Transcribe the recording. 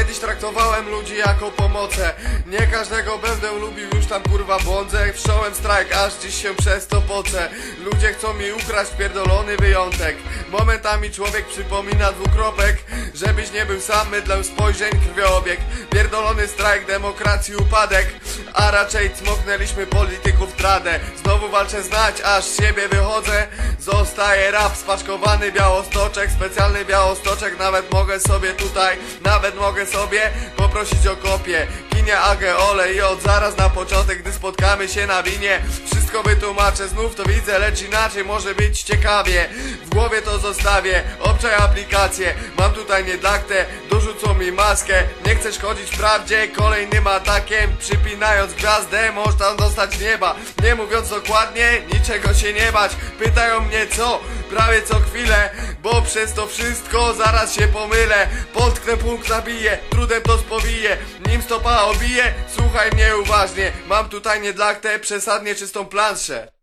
Kiedyś traktowałem ludzi jako pomocę. Nie każdego będę lubił, już tam kurwa błądzę. Wszcząłem strajk, aż dziś się przez to pocę. Ludzie chcą mi ukraść pierdolony wyjątek. Momentami człowiek przypomina dwukropek Żebyś nie był sam, mydlę spojrzeń krwiobieg Pierdolony strajk, demokracji upadek A raczej cmoknęliśmy polityków tradę. Znowu walczę znać, aż z siebie wychodzę Zostaje rap, spaczkowany białostoczek Specjalny białostoczek, nawet mogę sobie tutaj Nawet mogę sobie poprosić o kopię. Kinie agę olej i od zaraz na początek Gdy spotkamy się na winie. Wszystko wytłumaczę, znów to widzę, lecz inaczej może być ciekawie. W głowie to zostawię, obczaj aplikację Mam tutaj niedaktę, dorzucą mi maskę. Nie chcę szkodzić prawdzie, kolejnym atakiem Przypinając gwiazdę, można dostać nieba. Nie mówiąc dokładnie, niczego się nie bać. Pytają mnie co, prawie co chwilę Bo przez to wszystko zaraz się pomylę. Potknę punkt nabiję, trudem to spowiję Nim stopa obije, słuchaj mnie uważnie Mam tutaj niedlaktę, przesadnie czystą planszę